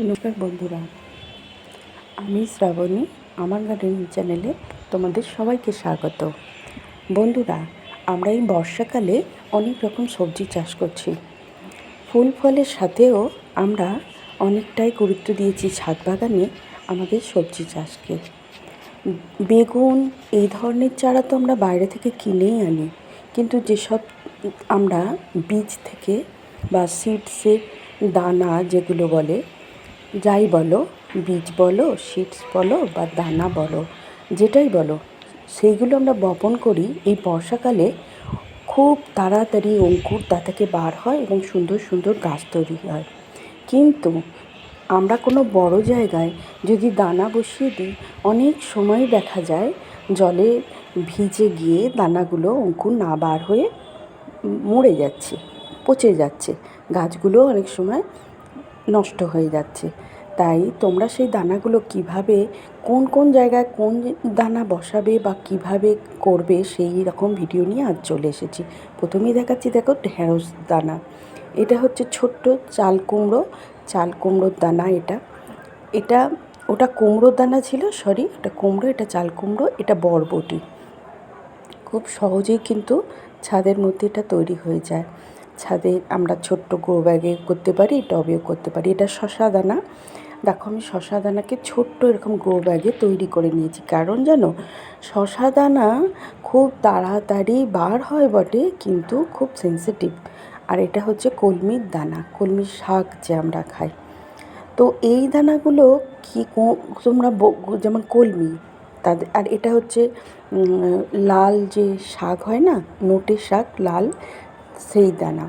নমস্কার বন্ধুরা, আমি শ্রাবণী, আমার গার্ডেনিং চ্যানেলে তোমাদের সবাইকে স্বাগত। বন্ধুরা, আমরা এই বর্ষাকালে অনেক রকম সবজি চাষ করছি। ফুল ফলের সাথেও আমরা অনেকটাই গুরুত্ব দিয়েছি ছাদ বাগানে আমাদের সবজি চাষকে। বেগুন, এই ধরনের চারা তো আমরা বাইরে থেকে কিনেই আনি। কিন্তু যেসব আমরা বীজ থেকে বা সিডসের দানা যেগুলো বলে যাই বলো, বীজ বলো সিডস বলো বা দানা বলো, যেটাই বলো, সেইগুলো আমরা বপন করি এই বর্ষাকালে। খুব তাড়াতাড়ি অঙ্কুর তা থেকে বার হয় এবং সুন্দর সুন্দর গাছ তৈরি হয়। কিন্তু আমরা কোনো বড় জায়গায় যদি দানা বসিয়ে দিই, অনেক সময় দেখা যায় জলে ভিজে গিয়ে দানাগুলো অঙ্কুর না বার হয়ে মরে যাচ্ছে, পচে যাচ্ছে। গাছগুলো অনেক সময় নষ্ট হয়ে যাচ্ছে। তাই তোমরা সেই দানাগুলো কীভাবে, কোন কোন জায়গায় কোন দানা বসাবে বা কীভাবে করবে সেই রকম ভিডিও নিয়ে আজ চলে এসেছি। প্রথমেই দেখাচ্ছি, দেখো, ঢেঁড়স দানা। এটা হচ্ছে ছোট্ট চাল কুমড়ো, চাল কুমড়োর দানা এটা। এটা, ওটা কুমড়োর দানা ছিল সরি এটা কুমড়ো, এটা চাল কুমড়ো, এটা বরবটি। খুব সহজেই কিন্তু ছাদের মধ্যে এটা তৈরি হয়ে যায়। ছাদে আমরা ছোট্ট গ্রো ব্যাগে করতে পারি টবেও করতে পারি। এটা শশা দানা। দেখো, আমি শশা দানাকে ছোট্ট এরকম গ্রো ব্যাগে তৈরি করে নিয়েছি। কারণ জানো, শশা দানা খুব তাড়াতাড়ি বার হয় বটে, কিন্তু খুব সেন্সিটিভ আর এটা হচ্ছে কলমির দানা, কলমির শাক যে আমরা খাই। তো এই দানাগুলো কি তোমরা যেমন কলমি তাদের আর এটা হচ্ছে লাল যে শাক হয় না, নোটের শাক, লাল সেই দানা।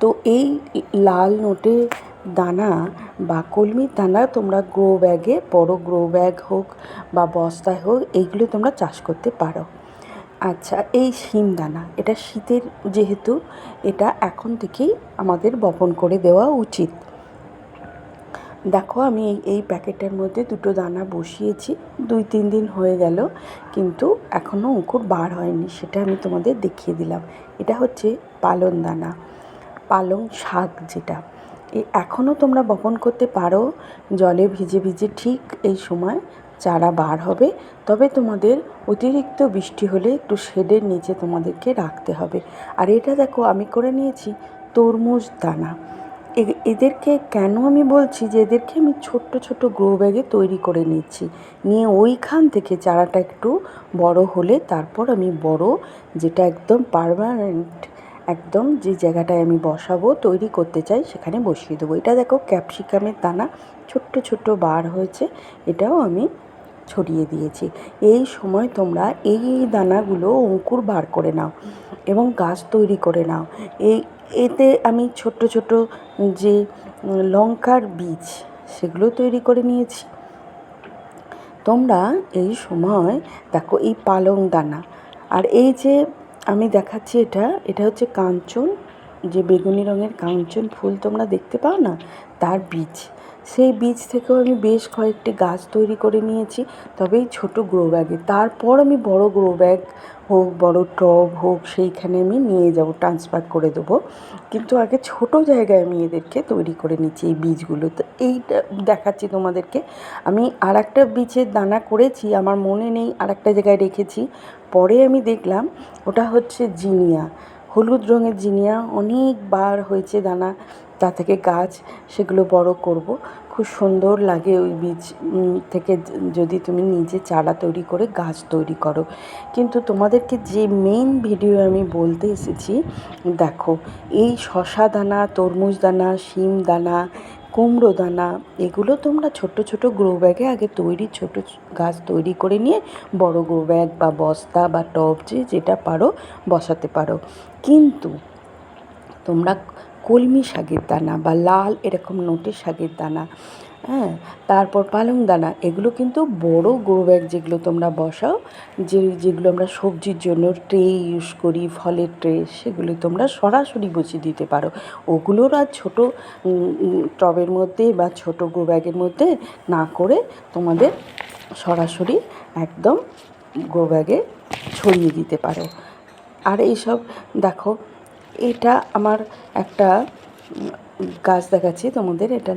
তো এই লাল নোটে দানা বা কলমির দানা তোমরা গ্রো ব্যাগে বড় গ্রো ব্যাগ হোক বা বস্তায় হোক, এইগুলো তোমরা চাষ করতে পারো। আচ্ছা এই শিম দানা, এটা শীতের যেহেতু, এটা এখন থেকেই আমাদের বপন করে দেওয়া উচিত। দেখো, আমি এই এই প্যাকেটের মধ্যে দুটো দানা বসিয়েছি। দুই, তিন দিন হয়ে গেল, কিন্তু এখনও অঙ্কুর বার হয়নি, সেটা আমি তোমাদের দেখিয়ে দিলাম। এটা হচ্ছে পালন দানা, পালং শাক যেটা। এখনও তোমরা বপন করতে পারো, জলে ভিজে ভিজে ঠিক এই সময় চারা বার হবে, তবে তোমাদের অতিরিক্ত বৃষ্টি হলে একটু শেডের নিচে তোমাদেরকে রাখতে হবে। আর এটা দেখো, আমি করে নিয়েছি তরমুজ দানা। এদেরকে কেন আমি বলছি যে এদেরকে আমি ছোট্ট ছোট্ট গ্রো ব্যাগে তৈরি করে নিচ্ছি। নিয়ে ওইখান থেকে চারাটা একটু বড় হলে তারপর আমি বড় যেটা একদম পারমানেন্ট একদম যে জায়গাটায় আমি বসাবো, তৈরি করতে চাই, সেখানে বসিয়ে দেবো। এটা দেখো ক্যাপসিকামের দানা, ছোট্ট ছোট্ট বার হয়েছে, এটাও আমি ছড়িয়ে দিয়েছি। এই সময় তোমরা এই দানাগুলো অঙ্কুর বার করে নাও এবং গাছ তৈরি করে নাও। এই এতে আমি ছোট ছোট যে লঙ্কার বীজ সেগুলো তৈরি করে নিয়েছি। তোমরা এই সময় দেখো এই পালং দানা। আর এই যে আমি দেখাচ্ছি এটা এটা হচ্ছে কাঞ্চন যে বেগুনি রঙের কাঞ্চন ফুল তোমরা দেখতে পাও না? তার বীজ। সেই বীজ থেকেও আমি বেশ কয়েকটি গাছ তৈরি করে নিয়েছি, তবে এই ছোটো গ্রো ব্যাগে তারপর আমি বড় গ্রো ব্যাগ হোক, বড় টব হোক, সেইখানে আমি নিয়ে যাব ট্রান্সফার করে দেবো। কিন্তু আগে ছোট জায়গায় আমি এদেরকে তৈরি করে নিচ্ছি এই বীজগুলো। তো এইটা দেখাচ্ছি তোমাদেরকে। আমি আর একটা বীজের দানা করেছি, আমার মনে নেই আর একটা জায়গায় রেখেছি। পরে আমি দেখলাম, ওটা হচ্ছে জিনিয়া। হলুদ রঙের জিনিয়া অনেকবার হয়েছে দানা, তা থেকে গাছ, সেগুলো বড় করব। খুব সুন্দর লাগে ওই বীজ থেকে যদি তুমি নিজে চারা তৈরি করে গাছ তৈরি করো। কিন্তু তোমাদেরকে যে মেন ভিডিও আমি বলতে এসেছি, দেখো, এই শশা দানা, তরমুজ দানা, শিম দানা কুমড়ো দানা, এগুলো তোমরা ছোট ছোট গ্রো ব্যাগে আগে তৈরি, ছোট গাছ তৈরি করে নিয়ে বড় গ্রো ব্যাগ বা বস্তা বা টব যে, যেটা পারো বসাতে পারো। কিন্তু তোমরা কলমি শাকের দানা বা লাল এরকম নোটে শাকের দানা হ্যাঁ তারপর পালং দানা, এগুলো কিন্তু বড় গ্রো ব্যাগ যেগুলো তোমরা বসাও, যে যেগুলো আমরা সবজির জন্য ট্রে ইউজ করি, ফলের ট্রে সেগুলো তোমরা সরাসরি বসিয়ে দিতে পারো। ওগুলোর আর ছোটো টবের মধ্যে বা ছোটো গ্রো ব্যাগের মধ্যে না করে তোমাদের সরাসরি একদম গ্রো ব্যাগে ছড়িয়ে দিতে পারো। আর এইসব, দেখো, এটা আমার একটা গাছ দেখাচ্ছি, তোমাদের এটা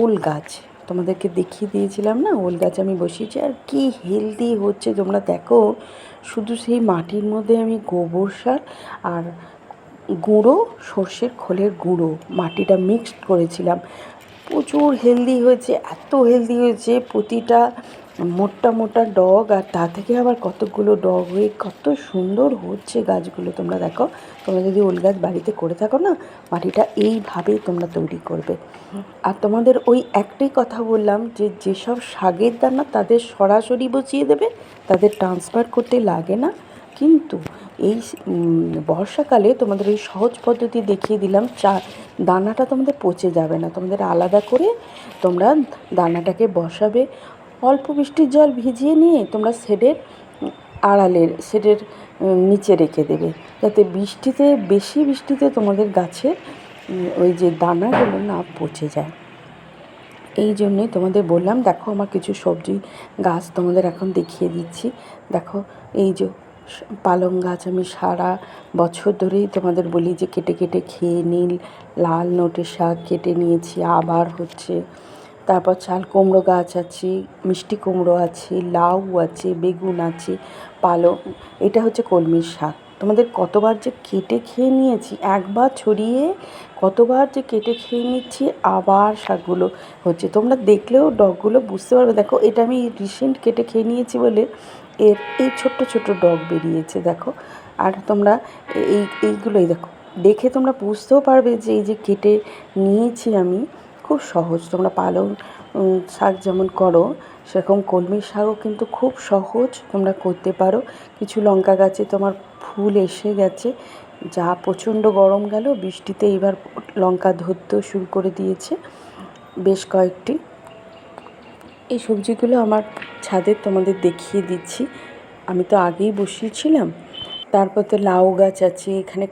ওল গাছ। তোমাদেরকে দেখিয়ে দিয়েছিলাম না, ওল গাছ আমি বসিয়েছি। আর কি হেলদি হচ্ছে তোমরা দেখো, শুধু সেই মাটির মধ্যে আমি গোবর সার আর গুঁড়ো, সর্ষের খোলের গুঁড়ো, মাটিটা মিক্সড করেছিলাম। প্রচুর হেলদি হয়েছে, এত হেলদি হয়েছে, প্রতিটা মোটা মোটা ডগ, আর তা থেকে আবার কতগুলো ডগ হয়ে কত সুন্দর হচ্ছে গাছগুলো তোমরা দেখো। তোমরা যদি ওল গাছ বাড়িতে করে থাকো না, মাটিটা এইভাবেই তোমরা তৈরি করবে। আর তোমাদের ওই একটাই কথা বললাম যে, যেসব শাকের দানা তাদের সরাসরি বসিয়ে দেবে, তাদের ট্রান্সফার করতে লাগে না। কিন্তু এই বর্ষাকালে তোমাদের এই সহজ পদ্ধতি দেখিয়ে দিলাম, চা, দানাটা তোমাদের পচে যাবে না। তোমাদের আলাদা করে তোমরা দানাটাকে বসাবে অল্প বৃষ্টির জল ভিজিয়ে নিয়ে তোমরা শেডের আড়ালের, শেডের নিচে রেখে দেবে। যাতে বৃষ্টিতে, বেশি বৃষ্টিতে তোমাদের গাছে ওই যে দানাগুলো না পচে যায়। এই জন্যই তোমাদের বললাম, দেখো আমার কিছু সবজি গাছ তোমাদের এখন দেখিয়ে দিচ্ছি। দেখো, এই যে পালং গাছ আমি সারা বছর ধরেই তোমাদের বলি যে কেটে কেটে খেয়ে নিল লাল নোটে শাক কেটে নিয়েছি, আবার হচ্ছে তারপর চাল কুমড়ো গাছ আছে, মিষ্টি কুমড়ো আছে, লাউ আছে, বেগুন আছে, পালং। এটা হচ্ছে কলমির শাক। তোমাদের কতবার যে কেটে খেয়ে নিয়েছি, একবার ছড়িয়ে কতবার যে কেটে খেয়ে নিচ্ছি, আবার শাকগুলো হচ্ছে। তোমরা দেখলেও ডগগুলো বুঝতে পারবে। দেখো, এটা আমি রিসেন্ট কেটে খেয়ে নিয়েছি বলে এর এই ছোট্ট ছোট্ট ডগ বেরিয়েছে, দেখো। আর তোমরা এই, এইগুলোই দেখো। দেখে তোমরা বুঝতেও পারবে যে এই যে কেটে নিয়েছি আমি খুব সহজ। তোমরা পালং শাক যেমন করো, সেরকম কলমি শাকও কিন্তু খুব সহজ তোমরা করতে পারো। কিছু লঙ্কা গাছে তোমার ফুল এসে গেছে, যা প্রচণ্ড গরম গেল, বৃষ্টিতে এবার লঙ্কা ধরতেও শুরু করে দিয়েছে বেশ কয়েকটি। এই সবজিগুলো আমার ছাদে তোমাদের দেখিয়ে দিচ্ছি। আমি তো আগেই বসিয়েছিলাম। তারপর তো লাউ গাছ আছে, এখানে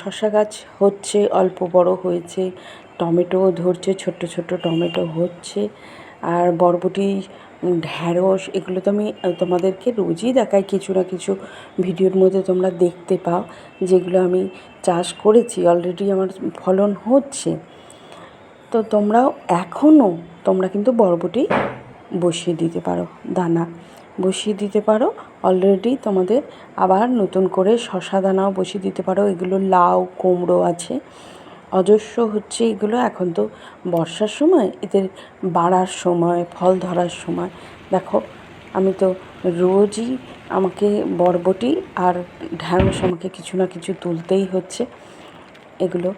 শশা গাছ হচ্ছে, অল্প বড় হয়েছে টমেটোও ধরছে, ছোট্ট ছোট্ট টমেটো হচ্ছে। আর বরবটি, ঢ্যাঁড়স, এগুলো তো আমি তোমাদেরকে রোজই দেখাই। কিছু না কিছু ভিডিওর মধ্যে তোমরা দেখতে পাও, যেগুলো আমি চাষ করেছি। অলরেডি আমার ফলন হচ্ছে। তো তোমরাও এখনও তোমরা কিন্তু বরবটি বসিয়ে দিতে পারো, দানা বসিয়ে দিতে পারো। অলরেডি তোমাদের আবার নতুন করে শশা দানাও বসিয়ে দিতে পারো। এগুলো লাউ, কুমড়ো আছে। অজস্র হচ্ছে এগুলো। এখন তো বর্ষার সময়, এদের বাড়ার সময়, ফল ধরার সময়। দেখো, আমি তো রোজই আমাকে বরবটি আর ঢ্যাঁড়স আমাকে কিছু না কিছু তুলতেই হচ্ছে। এগুলো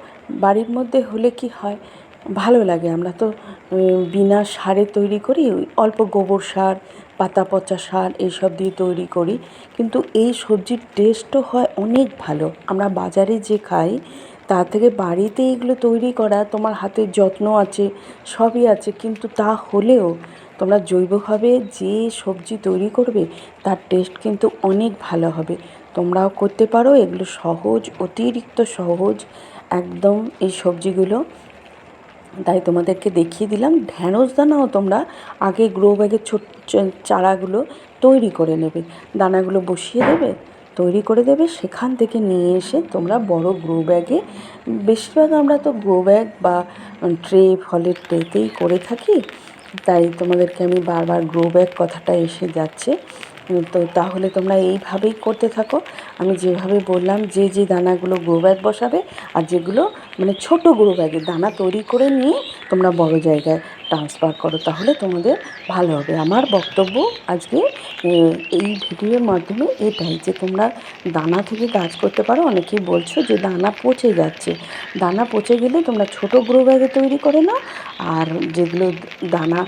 বাড়ির মধ্যে হলে কি হয়? ভালো লাগে। আমরা তো বিনা সারে তৈরি করি অল্প গোবর সার, পাতা, পচা সার, এইসব দিয়ে তৈরি করি। কিন্তু এই সবজির টেস্টও হয় অনেক ভালো। আমরা বাজারে যে খাই তার থেকে বাড়িতে এগুলো তৈরি করা, তোমার হাতের যত্ন আছে, সবই আছে, কিন্তু তা হলেও তোমরা জৈবভাবে যে সবজি তৈরি করবে, তার টেস্ট কিন্তু অনেক ভালো হবে। তোমরাও করতে পারো, এগুলো সহজ, অতিরিক্ত সহজ একদম এই সবজিগুলো। তাই তোমাদেরকে দেখিয়ে দিলাম, ঢ্যাঁড়স দানাও তোমরা আগে গ্রো ব্যাগের ছোট চারাগুলো তৈরি করে নেবে। দানাগুলো বসিয়ে দেবে তৈরি করে দেবে, সেখান থেকে নিয়ে এসে তোমরা বড় গ্রো ব্যাগে বেশিরভাগ আমরা তো গ্রো ব্যাগ বা ট্রে ফলের ট্রেতেই করে থাকি, তাই তোমাদেরকে আমি বারবার গ্রো ব্যাগ কথাটা এসে যাচ্ছে তো তাহলে তোমরা এইভাবেই করতে থাকো, আমি যেভাবে বললাম যে যে দানাগুলো গ্রো ব্যাগ বসাবে আর যেগুলো মানে ছোটো গ্রো ব্যাগে দানা তৈরি করে নিয়ে তোমরা বড় জায়গায় ট্রান্সফার করো, তাহলে তোমাদের ভালো হবে। আমার বক্তব্য আজকে এই ভিডিওর মাধ্যমে এটাই যে তোমরা দানা থেকে গাছ করতে পারো। অনেকেই বলছো যে দানা পচে যাচ্ছে। দানা পচে গেলে তোমরা ছোট গ্রো ব্যাগে তৈরি করে নাও, আর যেগুলো দানা,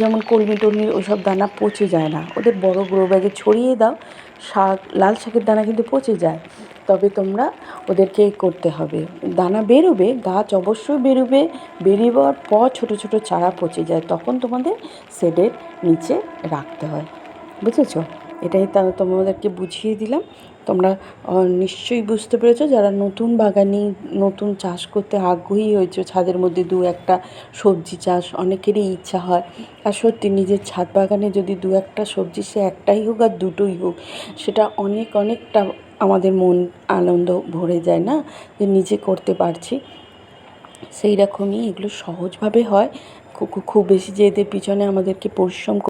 যেমন কলমি টলমি ওইসব দানা পচে যায় না। ওদের বড় গ্রো ব্যাগে ছড়িয়ে দাও শাক, লাল শাকের দানা কিন্তু পচে যায়। তবে তোমরা ওদেরকে করতে হবে। দানা বেরোবে, গাছ অবশ্যই বেরোবে। বেরিয়ে পর ছোটো ছোটো চারা পচে যায়। তখন তোমাদের সেডের নিচে রাখতে হয়। বুঝেছ? এটাই তোমাদেরকে বুঝিয়ে দিলাম। তোমরা নিশ্চয়ই বুঝতে পেরেছ যারা নতুন বাগানি নতুন চাষ করতে আগ্রহী হয়েছে, ছাদের মধ্যে দু একটা সবজি চাষ অনেকেরই ইচ্ছা হয়। আর সত্যি নিজের ছাদ বাগানে যদি দু একটা সবজি সে একটাই হোক আর দুটোই হোক, সেটা অনেক অনেকটা আমাদের মন আনন্দ ভরে যায় না? যে নিজে করতে পারছি। সেই রকমই এগুলো সহজভাবে হয়। খুব বেশি যে এদের পিছনে আমাদেরকে পরিশ্রম